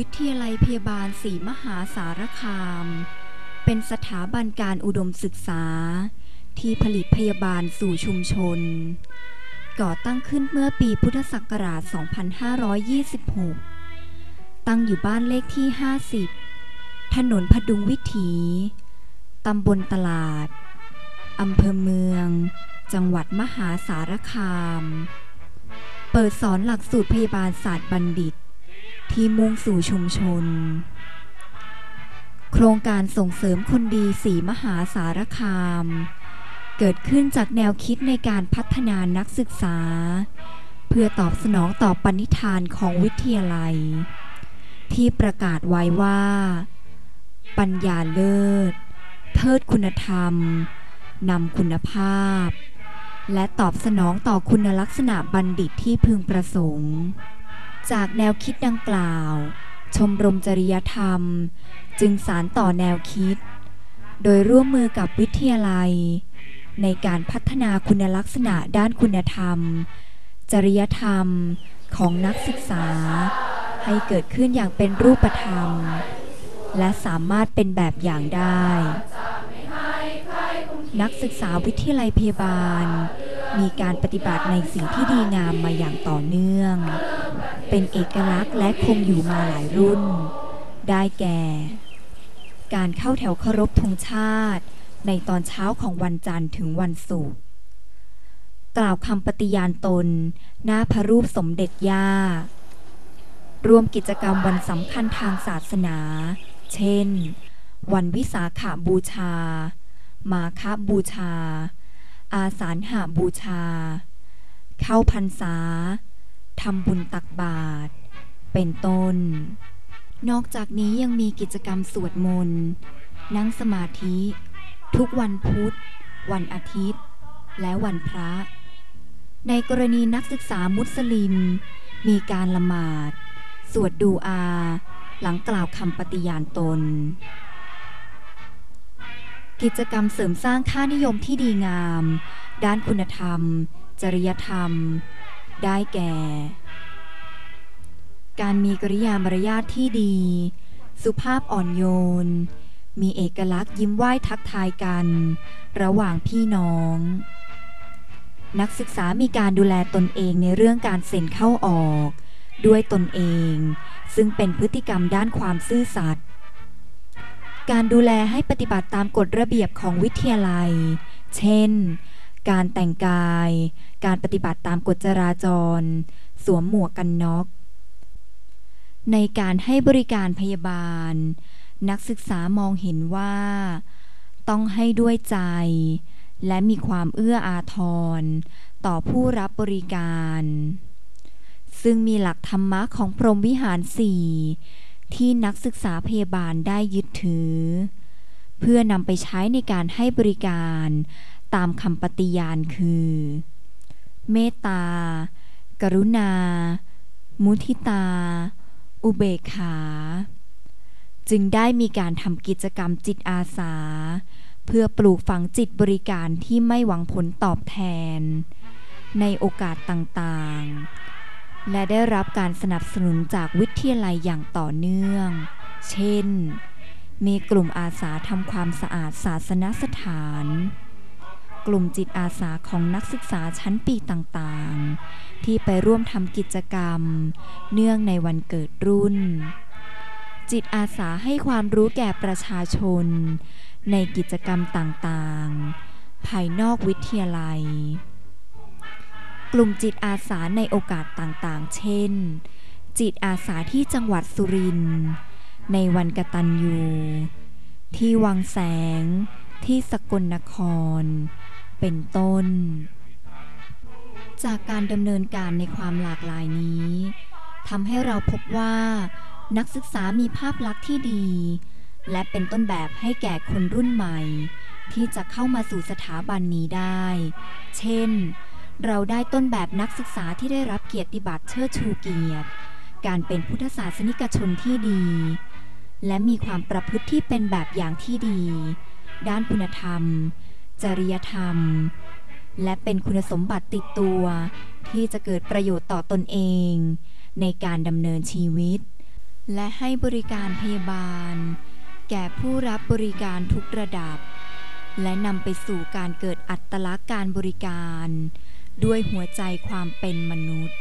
วิทยาลัยพยาบาลศรีมหาสารคาม เป็นสถาบันการอุดมศึกษา ที่ผลิตพยาบาลสู่ชุมชน ก่อตั้งขึ้นเมื่อปีพุทธศักราช 2526 ตั้งอยู่บ้านเลขที่ 50 ถนนพดุงวิถี ตำบลตลาด อำเภอเมือง จังหวัดมหาสารคาม เปิดสอนหลักสูตรพยาบาลศาสตร์บัณฑิต ที่มุ่งสู่ชุมชน โครงการส่งเสริมคนดีสีมหาสารคาม เกิดขึ้นจากแนวคิดในการพัฒนานักศึกษา เพื่อตอบสนองต่อปณิธานของวิทยาลัย ที่ประกาศไว้ว่า ปัญญาเลิศ เทิดคุณธรรมนำคุณภาพ และตอบสนองต่อคุณลักษณะบัณฑิตที่พึงประสงค์ จากแนวคิดดังกล่าว ชมรมจริยธรรม จึงสารต่อแนวคิด โดยร่วมมือกับวิทยาลัย ในการพัฒนาคุณลักษณะด้านคุณธรรม จริยธรรมของนักศึกษา ให้เกิดขึ้นอย่างเป็นรูปธรรม และสามารถเป็นแบบอย่างได้ นักศึกษาวิทยาลัยพยาบาล มีการปฏิบัติในสิ่งที่ดีงามมาอย่างต่อเนื่อง เป็นเอกลักษณ์และคงอยู่มาหลายรุ่น ได้แก่ การเข้าแถวเคารพธงชาติ ในตอนเช้าของวันจันทร์ถึงวันศุกร์กล่าวคำปฏิญาณตน หน้าพระรูปสมเด็จย่ารวมกิจกรรมวันสำคัญทางศาสนา เช่น วันวิสาขาบูชา มาคบูชา อาสาฬหาบูชา เข้าพรรษาทำบุญตักบาตรเป็นต้น นอกจากนี้ยังมีกิจกรรมสวดมนต์นั่งสมาธิ ทุกวันพุธ วันอาทิตย์ และวันพระ ในกรณีนักศึกษามุสลิม มีการละหมาด สวดดูอา หลังกล่าวคำปฏิญาณตน กิจกรรมเสริมสร้างค่านิยมที่ดีงาม ด้านคุณธรรม จริยธรรม ได้แก่ การมีกริยามารยาทที่ดี สุภาพอ่อนโยน มีเอกลักษณ์ยิ้มไหว้ทักทายกัน ระหว่างพี่น้อง นักศึกษามีการดูแลตนเองในเรื่องการเซ็นเข้าออก ด้วยตนเอง ซึ่งเป็นพฤติกรรมด้านความซื่อสัตย์ การดูแลให้ปฏิบัติตามกฎระเบียบของวิทยาลัย เช่น การแต่งกาย การปฏิบัติตามกฎจราจร สวมหมวกกันน็อก ในการให้บริการพยาบาล นักศึกษามองเห็นว่า ต้องให้ด้วยใจ และมีความเอื้ออาทร ต่อผู้รับบริการ ซึ่งมีหลักธรรมะของพรหมวิหารสี่ ที่นักศึกษาพยาบาลได้ยึดถือ เพื่อนำไปใช้ในการให้บริการตามคำปฏิญาณคือ เมตตา กรุณา มุทิตา อุเบกขา จึงได้มีการทำกิจกรรมจิตอาสา เพื่อปลูกฝังจิตบริการที่ไม่หวังผลตอบแทน ในโอกาสต่างๆ และได้รับการสนับสนุนจากวิทยาลัยอย่างต่อเนื่อง เช่น มีกลุ่มอาสาทำความสะอาดศาสนสถาน กลุ่มจิตอาสาของนักศึกษาชั้นปีต่างๆ ที่ไปร่วมทำกิจกรรม เนื่องในวันเกิดรุ่น จิตอาสาให้ความรู้แก่ประชาชน ในกิจกรรมต่างๆ ภายนอกวิทยาลัย กลุ่มจิตอาสาในโอกาสต่างๆ เช่น จิตอาสาที่จังหวัดสุรินทร์ในวันกตัญญูที่วังแสง ที่สกลนคร เป็นต้น จากการดำเนินการในความหลากหลายนี้ทำให้เราพบว่า นักศึกษามีภาพลักษณ์ที่ดี และเป็นต้นแบบให้แก่คนรุ่นใหม่ ที่จะเข้ามาสู่สถาบันนี้ได้ เช่น เราได้ต้นแบบนักศึกษาที่ได้รับเกียรติบัตรเชิดชูเกียรติ การเป็นพุทธศาสนิกชนที่ดี และมีความประพฤติที่เป็นแบบอย่างที่ดี ด้านคุณธรรม จริยธรรม และเป็นคุณสมบัติติดตัว ที่จะเกิดประโยชน์ต่อตนเอง ในการดำเนินชีวิต และให้บริการพยาบาล แก่ผู้รับบริการทุกระดับ และนำไปสู่การเกิดอัตลักษณ์การบริการ ด้วยหัวใจความเป็นมนุษย์